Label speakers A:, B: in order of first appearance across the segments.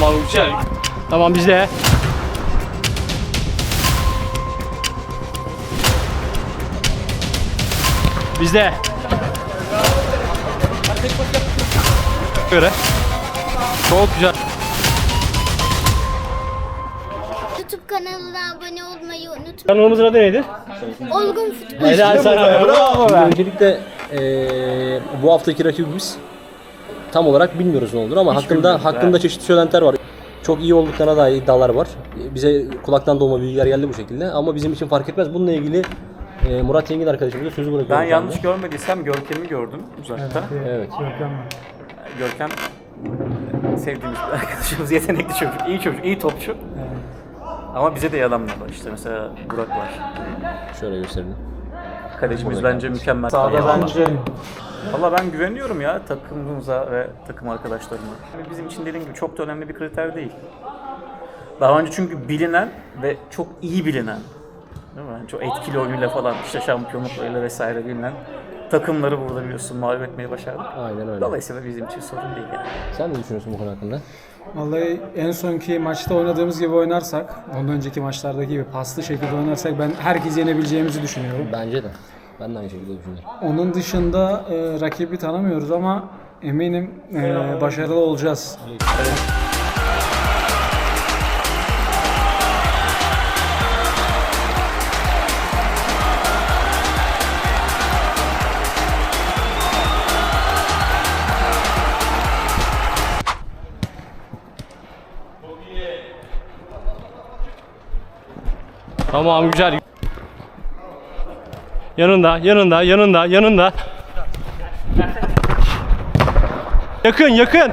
A: Tamam güzel. Tamam bizde. Bizde. Göre. Çok güzel.
B: YouTube kanalına abone olmayı unutmayın.
A: Kanalımızın adı neydi?
B: Olgun Futbol.
A: Helal sana. Bravo be.
C: Öncelikle eee, bu haftaki rakibimiz tam olarak bilmiyoruz ne olur ama hakkında hakkında çeşitli söylentiler var. Çok iyi olduklarına dair iddialar var. Bize kulaktan dolma bilgiler geldi bu şekilde ama bizim için fark etmez. Bununla ilgili eee, Murat Yengin arkadaşımıza sözü bırakıyorum.
D: Ben yanlış
C: anda.
D: görmediysem Görkem'i gördüm uzakta.
C: Evet.
D: Görkem sevdiğimiz bir arkadaşımız, yetenekli çocuk, iyi çocuk, iyi topçu. Ama bize de yalanlar var işte mesela Burak var.
C: Şöyle gösterelim.
D: Kalecimiz bence mükemmel. Sağda bence. Valla ben güveniyorum ya takımımıza ve takım arkadaşlarıma. Yani Bizim için dediğim gibi çok da önemli bir kriter değil. Daha önce çünkü bilinen ve çok iyi bilinen, değil mi? Yani çok etkili oyunuyla falan işte şampiyonluklarıyla vesaire bilinen takımları burada biliyorsun mağlup etmeyi başardık.
C: Aynen öyle.
D: Dolayısıyla bizim için sorun değil yani.
C: Sen ne düşünüyorsun bu konu hakkında?
E: Vallahi en sonki maçta oynadığımız gibi oynarsak, ondan önceki maçlardaki gibi paslı şekilde oynarsak ben herkesi yenebileceğimizi düşünüyorum.
C: Bence de. Ben de aynı şekilde düşünüyorum.
E: Onun dışında e, rakibi tanımıyoruz ama eminim e, başarılı olacağız.
A: Tamam güzel. Yanında, yanında, yanında, yanında. Yakın, yakın.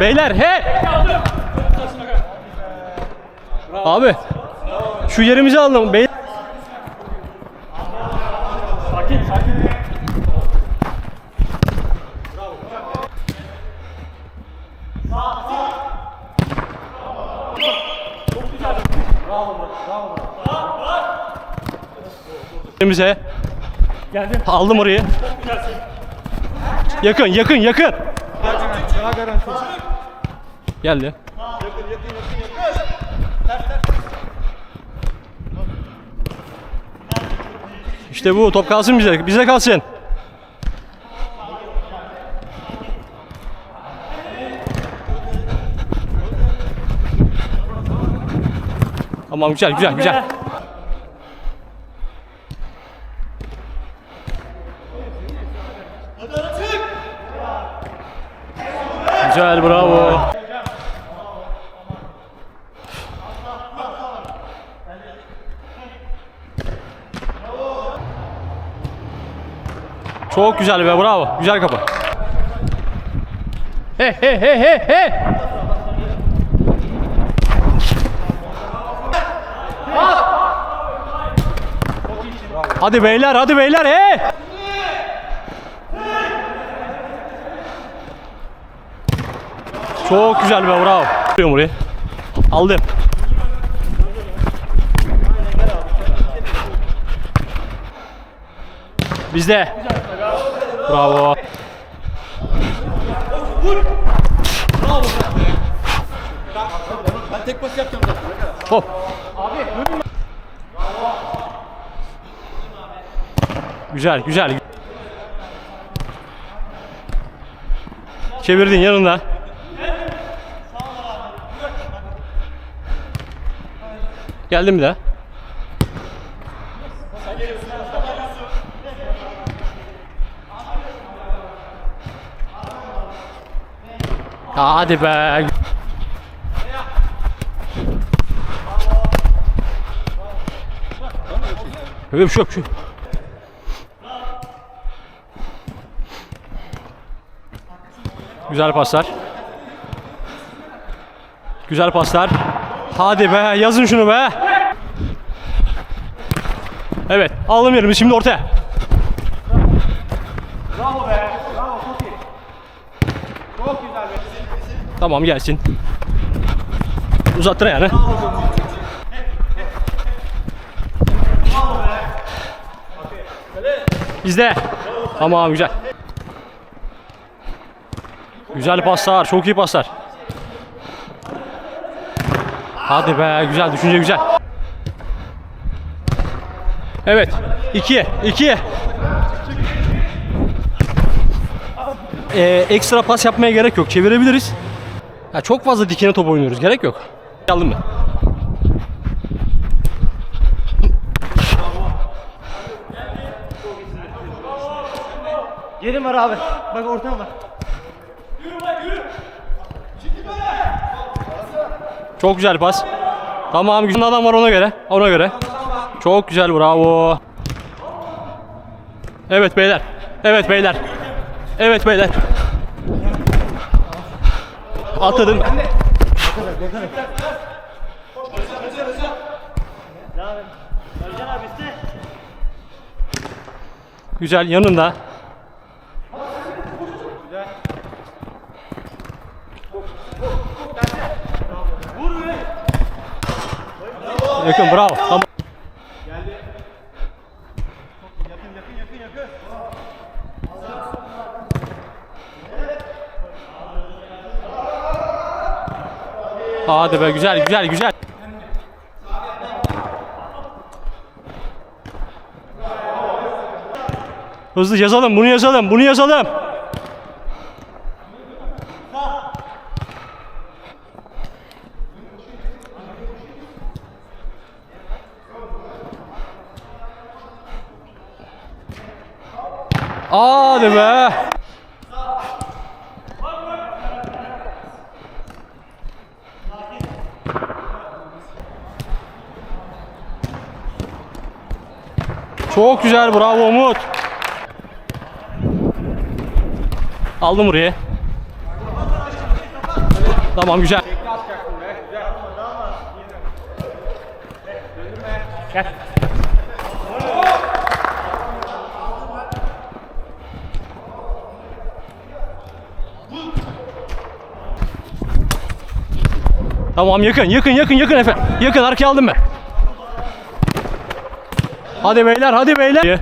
A: Beyler, he! Abi, şu yerimizi alalım. Bey Yerimize. Geldim. Aldım orayı. Yakın, yakın, yakın. Geldi. İşte bu top kalsın bize. Bize kalsın. Tamam güzel güzel güzel. Güzel bravo. Çok güzel be bravo. Güzel kapı. He he he he he. Hadi beyler hadi beyler he. Çok güzel be bravo. Alıyorum burayı. Aldım. Bizde. Bravo. Ben tek pas yapacağım Hop. Güzel, güzel. Çevirdin yanında. Geldim bir daha. Hadi be. Öyle bir şey yok. şey. Güzel paslar. Güzel paslar. Hadi be yazın şunu be. Evet aldım yerimi şimdi ortaya. Bravo be. Bravo çok iyi. Çok güzel be. Tamam gelsin. Uzattın yani. Bizde. Tamam güzel. Güzel paslar, çok iyi paslar. Hadi be güzel düşünce güzel. Evet. 2'ye 2'ye. Ee, ekstra pas yapmaya gerek yok. Çevirebiliriz. Ya çok fazla dikine top oynuyoruz. Gerek yok. Aldım mı?
F: Yerim var abi. Bak ortam var.
A: Çok güzel pas. Tamam güzel adam var ona göre. Ona göre. Çok güzel bravo. Evet beyler. Evet beyler. Evet beyler. Atladın. Güzel yanında. Yakın bravo. Tamam. Hadi be güzel güzel güzel. Hızlı yazalım, bunu yazalım, bunu yazalım. Hadi be. Çok güzel, bravo Umut. Aldım buraya. Tamam güzel. Gel. Tamam yakın yakın yakın yakın Efe. Yakın arkaya aldım ben. Hadi beyler hadi beyler.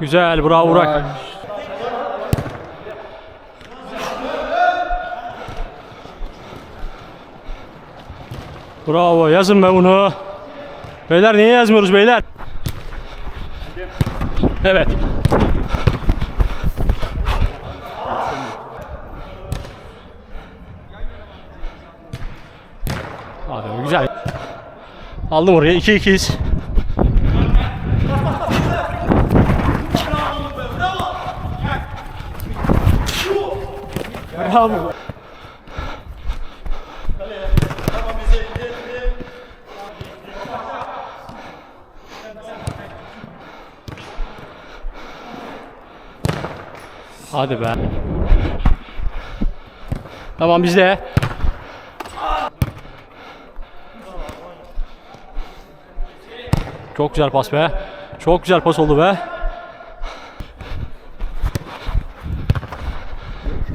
A: Güzel bravo Burak. Bravo yazın be bunu. Beyler niye yazmıyoruz beyler? Evet. Hadi güzel. Aldım oraya 2 2'yiz. Hadi be. Tamam bizde. Çok güzel pas be. Çok güzel pas oldu be.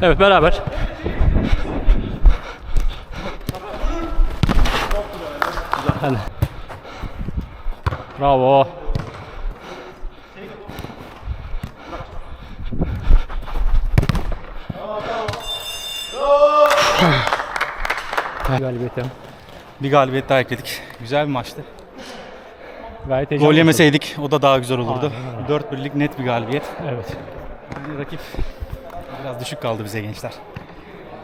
A: Evet beraber. Hadi. Bravo. Galibiyetim.
G: Bir galibiyet daha ekledik. Güzel bir maçtı.
A: Gayet heyecanlı.
G: Gol yemeseydik o da daha güzel olurdu. 4-1'lik net bir galibiyet.
A: Evet.
G: Yani rakip biraz düşük kaldı bize gençler.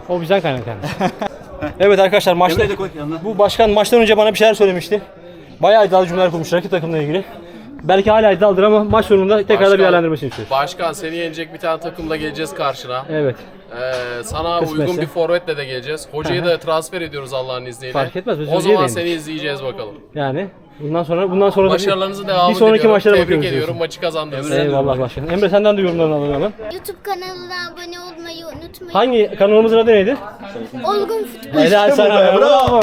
A: O bizden kaynaklandı. evet arkadaşlar maçta bu başkan maçtan önce bana bir şeyler söylemişti. Bayağı iddialı cümleler kurmuş rakip takımla ilgili. Belki hala iddialıdır ama maç sonunda tekrar da
H: Başkan-
A: bir değerlendirmesini istiyoruz.
H: Başkan seni yenecek bir tane takımla geleceğiz karşına.
A: Evet.
H: Ee, sana
A: Kısmetse.
H: uygun bir forvetle de geleceğiz. Hocayı da transfer ediyoruz Allah'ın izniyle.
A: Fark etmez, biz
H: O
A: hocayı
H: zaman
A: beğendik.
H: seni izleyeceğiz bakalım.
A: Yani bundan sonra bundan sonra da
H: Başarılarınızı devam
A: bir sonraki
H: ediyorum.
A: maçlara
H: Tebrik
A: bakıyoruz.
H: ediyorum.
A: diyorsun.
H: Maçı kazandınız.
A: Eyvallah başkanım. Emre senden de yorumlarını alalım hemen.
B: YouTube kanalına abone olmayı unutmayın.
A: Hangi kanalımızın adı neydi?
B: Olgun Futbol.
A: Helal sana. Bravo.